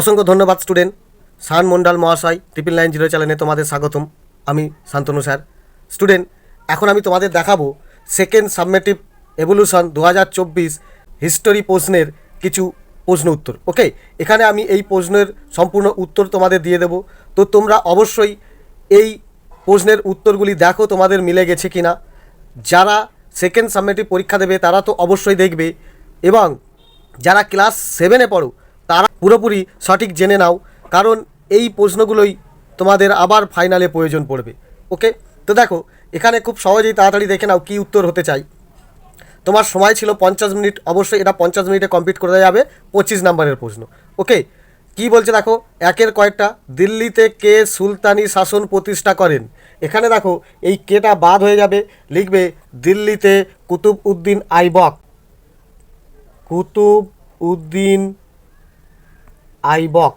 অসংখ্য ধন্যবাদ, স্টুডেন্ট। শান মন্ডল মহাশয় ট্রিপল নাইন জিরো চ্যানেলে তোমাদের স্বাগতম। আমি শান্তনু স্যার। স্টুডেন্ট, এখন আমি তোমাদের দেখাবো সেকেন্ড সাবমেটিভ এভলিউশন দু হাজার চব্বিশ হিস্টোরি প্রশ্নের কিছু প্রশ্ন উত্তর ওকে এখানে আমি এই প্রশ্নের সম্পূর্ণ উত্তর তোমাদের দিয়ে দেবো। তো তোমরা অবশ্যই এই প্রশ্নের উত্তরগুলি দেখো, তোমাদের মিলে গেছে কি না যারা সেকেন্ড সাবমেটিভ পরীক্ষা দেবে, তারা তো অবশ্যই দেখবে। এবং যারা ক্লাস সেভেনে পড়ো তারা পুরোপুরি সঠিক জেনে নাও, কারণ এই প্রশ্নগুলোই তোমাদের আবার ফাইনালে প্রয়োজন পড়বে। ওকে? তো দেখো, এখানে খুব সহজেই তাড়াতাড়ি দেখে নাও কী উত্তর হতে চাই। তোমার সময় ছিল পঞ্চাশ মিনিট, অবশ্যই এটা পঞ্চাশ মিনিটে কমপ্লিট করে যাবে, পঁচিশ নাম্বারের প্রশ্ন। ওকে? কি বলছে দেখো, একের কয়েকটা, দিল্লিতে কে সুলতানি শাসন প্রতিষ্ঠা করেন? এখানে দেখো, এই কেটা বাদ হয়ে যাবে, লিখবে দিল্লিতে কুতুব উদ্দিন আইবক। কুতুব উদ্দিন আইবক।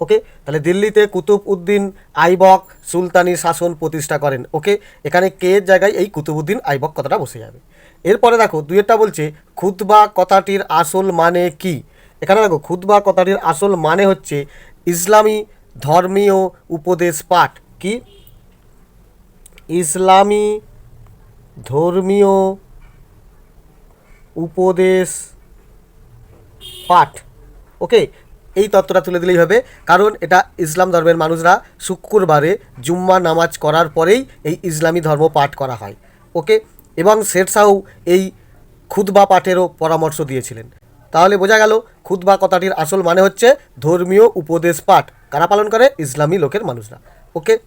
ওকে? তাহলে দিল্লিতে কুতুব উদ্দিন আইবক সুলতানি শাসন প্রতিষ্ঠা করেন। ওকে? এখানে কে জায়গায় এই কুতুবউদ্দিন আইবক কথাটা বসে যাবে। এরপরে দেখো দুইটা বলছে, খুতবা কথাটির আসল মানে কি? এখানে দেখো, খুতবা কথাটির আসল মানে হচ্ছে ইসলামী ধর্মীয় উপদেশ পাঠ। কি? ইসলামী ধর্মীয় উপদেশ পাঠ। ওকে? এই তত্ত্বটা তুলে দিলেই হবে। কারণ এটা ইসলাম ধর্মের মানুষরা শুক্রবারে জুম্মা নামাজ করার পরেই এই ইসলামী ধর্ম পাঠ করা হয়। ওকে? এবং শেরশাহু এই খুতবা পাঠেরও পরামর্শ দিয়েছিলেন। তাহলে বোঝা গেল, খুতবা কথাটির আসল মানে হচ্ছে ধর্মীয় উপদেশ পাঠ। কারা পালন করে? ইসলামী লোকের মানুষরা। ওকে?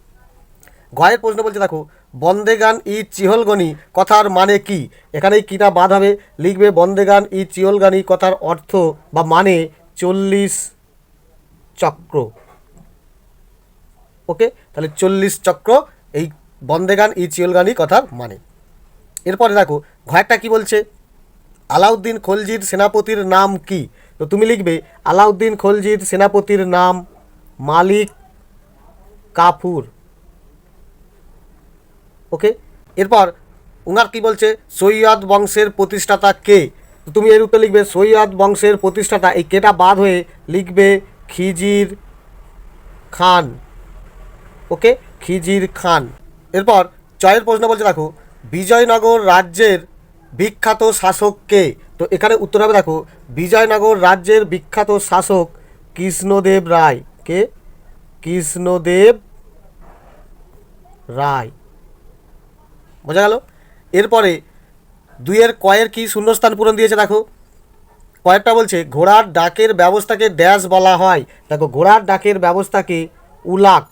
গয়ের প্রশ্ন বলছে, দেখো বন্দেগান ই চিহলগনি কথার মানে কি? এখানে এই কিটা বাদ হবে। লিখবে বন্দেগান ই চিহলগানি কথার অর্থ বা মানে চল্লিশ চক্র। ওকে? তাহলে চল্লিশ চক্র, এই বন্দেগান ই চিহলগানি কথার মানে। এরপরে দেখো ঘয়েরটা কি বলছে? আলাউদ্দিন খলজির সেনাপতির নাম কি? তো তুমি লিখবে, আলাউদ্দিন খলজির সেনাপতির নাম মালিক কাফুর। ওকে? এরপর, উনার কি বলছে? সৈয়দ বংশের প্রতিষ্ঠাতা কে? তুমি এর উত্তর লিখবে, সৈয়দ বংশের প্রতিষ্ঠাতা, এই কেটা বাদ হয়ে লিখবে খিজির খান। ওকে? খিজির খান। এরপর, চয়ের প্রশ্ন বলছে, দেখো, বিজয়নগর রাজ্যের বিখ্যাত শাসক কে? তো এখানে উত্তর হবে, দেখো, বিজয়নগর রাজ্যের বিখ্যাত শাসক কৃষ্ণদেব রায়। কে? কৃষ্ণদেব রায়। বোঝা গেল? এরপরে দুইয়ের কয়ের কি শূন্যস্থান পূরণ দিয়েছে দেখো। কয়েকটা বলছে, ঘোড়ার ডাকের ব্যবস্থাকে ড্যাশ বলা হয়। দেখো, ঘোড়ার ডাকের ব্যবস্থাকে উলাক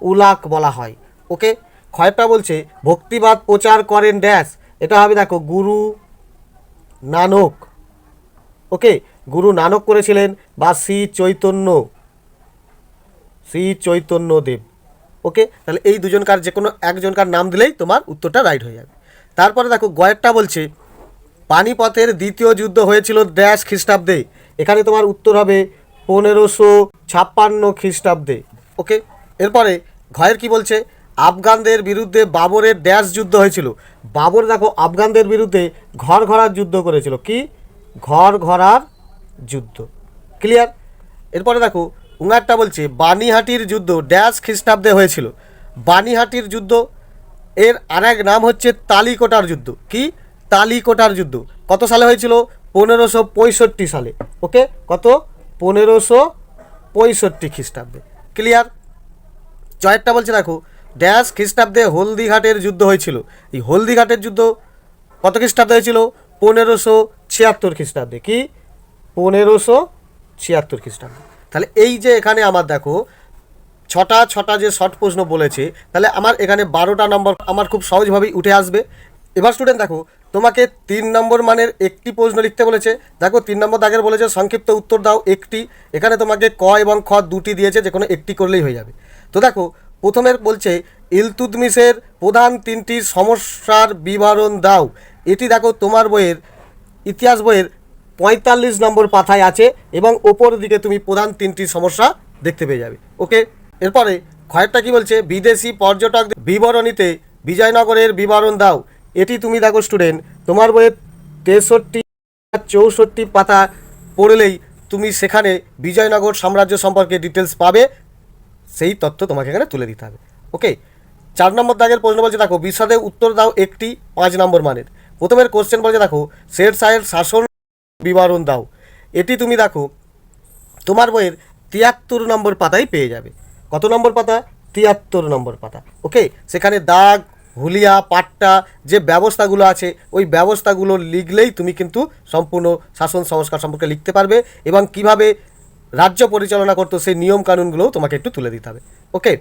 উলাক বলা হয়। ওকে? কয়েকটা বলছে, ভক্তিবাদ প্রচার করেন ড্যাশ। এটা হবে দেখো, গুরু নানক। ওকে? গুরু নানক করেছিলেন বা শ্রী চৈতন্য। শ্রী চৈতন্য দেব। ওকে? তাহলে এই দুজনকার যে কোনো একজনকার নাম দিলেই তোমার উত্তরটা রাইট হয়ে যাবে। তারপরে দেখো, গয়েরটা বলছে, পানিপথের দ্বিতীয় যুদ্ধ হয়েছিল ড্যাশ খ্রিস্টাব্দে। এখানে তোমার উত্তর হবে পনেরোশো ছাপ্পান্ন খ্রিস্টাব্দে। ওকে? এরপরে ঘয়ের কি বলছে? আফগানদের বিরুদ্ধে বাবরের ড্যাশ যুদ্ধ হয়েছিল। বাবর দেখো, আফগানদের বিরুদ্ধে ঘর ঘরার যুদ্ধ করেছিল। কি? ঘর ঘরার যুদ্ধ। ক্লিয়ার এরপরে দেখো উঙারটা বলছে, বানিহাটির যুদ্ধ, ড্যাশ খ্রিস্টাব্দে হয়েছিল। বানিহাটির যুদ্ধ, এর আরেক নাম হচ্ছে তালিকোটার যুদ্ধ। কি? তালিকোটার যুদ্ধ। কত সালে হয়েছিল? পনেরোশো পঁয়ষট্টি সালে। ওকে? কত? পনেরোশো পঁয়ষট্টি খ্রিস্টাব্দে। ক্লিয়ার? জয়েরটা বলছে, দেখো, ড্যাশ খ্রিস্টাব্দে হলদিঘাটের যুদ্ধ হয়েছিল। এই হলদিঘাটের যুদ্ধ কত খ্রিস্টাব্দে হয়েছিল? পনেরোশো ছিয়াত্তর খ্রিস্টাব্দে। কি? পনেরোশো ছিয়াত্তর খ্রিস্টাব্দে। তাহলে এই যে এখানে আমার দেখো, ছটা ছটা যে শর্ট প্রশ্ন বলেছে, তাহলে আমার এখানে বারোটা নম্বর আমার খুব সহজভাবেই উঠে আসবে। এবার স্টুডেন্ট দেখো, তোমাকে তিন নম্বর মানের একটি প্রশ্ন লিখতে বলেছে। দেখো, তিন নম্বর দাগের বলেছে, সংক্ষিপ্ত উত্তর দাও একটি। এখানে তোমাকে ক এবং খ দুটি দিয়েছে, যে কোনো একটি করলেই হয়ে যাবে। তো দেখো, প্রথমের বলছে, ইলতুতমিশের প্রধান তিনটি সমস্যার বিবরণ দাও। এটি দেখো তোমার বইয়ের, ইতিহাস বইয়ের পঁয়তাল্লিশ নম্বর পাথায় আছে এবং ওপর দিকে তুমি প্রধান তিনটি সমস্যা দেখতে পেয়ে যাবে। ওকে? এরপরে খয়েরটা কি বলছে? বিদেশি পর্যটক বিবরণীতে বিজয়নগরের বিবরণ দাও। এটি তুমি দেখো স্টুডেন্ট তোমার বইয়ের তেষট্টি চৌষট্টি পাতা পড়লেই তুমি সেখানে বিজয়নগর সাম্রাজ্য সম্পর্কে ডিটেলস পাবে। সেই তথ্য তোমাকে এখানে তুলে দিতে হবে। ওকে? চার নম্বর দাগের প্রশ্ন বলছে, দেখো বিশদে উত্তর দাও একটি, পাঁচ নম্বর মানের। প্রথমের কোশ্চেন বলছে, দেখো শের শাহের শাসন বিবরণ দাও। এটি তুমি দেখো, তোমার বইয়ের তিয়াত্তর নম্বর পাতায় পেয়ে যাবে। কত নম্বর পাতা? তিয়াত্তর নম্বর পাতা। ওকে? সেখানে দাগ, হুলিয়া, পাট্টা যে ব্যবস্থাগুলো আছে, ওই ব্যবস্থাগুলো লিখলেই তুমি কিন্তু সম্পূর্ণ শাসন সংস্কার সম্পর্কে লিখতে পারবে এবং কীভাবে রাজ্য পরিচালনা করতো সেই নিয়ম কানুনগুলোও তোমাকে একটু তুলে দিতে হবে। ওকে?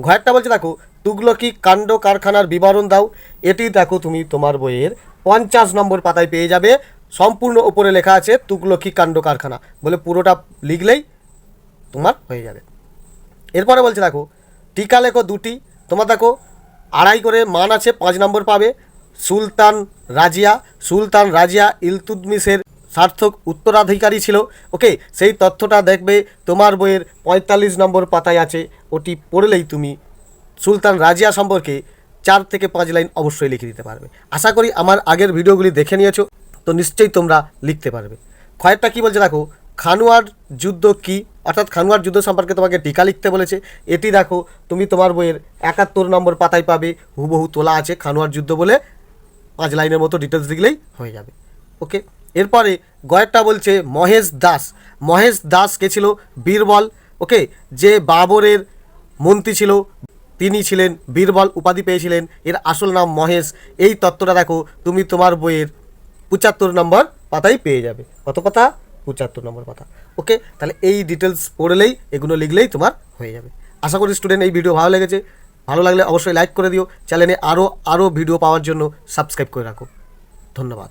ঘরেরটা বলছে, দেখো, তুগলকি কাণ্ড কারখানার বিবরণ দাও। এটি দেখো তুমি তোমার বইয়ের পঞ্চাশ নম্বর পাতায় পেয়ে যাবে। সম্পূর্ণ ওপরে লেখা আছে তুকলক্ষী কাণ্ড কারখানা। বলে পুরোটা লিখলেই তোমার হয়ে যাবে। এরপরে বলছে, দেখো, টিকা লেখো দুটি। তোমার দেখো, আড়াই করে মান আছে, পাঁচ নম্বর পাবে সুলতান রাজিয়া। সুলতান রাজিয়া ইলতুদমিসের সার্থক উত্তরাধিকারী ছিল। ওকে, সেই তথ্যটা দেখবে তোমার বইয়ের পঁয়তাল্লিশ নম্বর পাতায় আছে। ওটি পড়লেই তুমি সুলতান রাজিয়া সম্পর্কে চার থেকে পাঁচ লাইন অবশ্যই লিখে দিতে পারবে। আশা করি আমার আগের ভিডিওগুলি দেখে নিয়েছো। তো নিশ্চয়ই তোমরা লিখতে পারবে। খয়েরটা কী বলছে দেখো, খানুয়ার যুদ্ধ কি? অর্থাৎ খানুয়ার যুদ্ধ সম্পর্কে তোমাকে টিকা লিখতে বলেছে। এটি দেখো, তুমি তোমার বইয়ের একাত্তর নম্বর পাতায় পাবে, হুবহু তোলা আছে খানুয়ার যুদ্ধ বলে। পাঁচ লাইনের মতো ডিটেলস লিখলেই হয়ে যাবে। ওকে? এরপরে গয়েরটা বলছে, মহেশ দাস। মহেশ দাস কে ছিল? বীরবল। ওকে? যে বাবরের মন্ত্রী ছিল, তিনি ছিলেন বীরবল, উপাধি পেয়েছিলেন। এর আসল নাম মহেশ। এই তত্ত্বটা দেখো, তুমি তোমার বইয়ের পঁচাত্তর নম্বর পাতাই পেয়ে যাবে। কত কথা পঁচাত্তর নম্বর পাতা। ওকে, তাহলে এই ডিটেলস পড়লেই এগুলো লিখলেই তোমার হয়ে যাবে। আশা করি স্টুডেন্ট এই ভিডিও ভালো লেগেছে। ভালো লাগলে অবশ্যই লাইক করে দিও। চ্যানেলে আরও আরও ভিডিও পাওয়ার জন্য সাবস্ক্রাইব করে রাখো। ধন্যবাদ।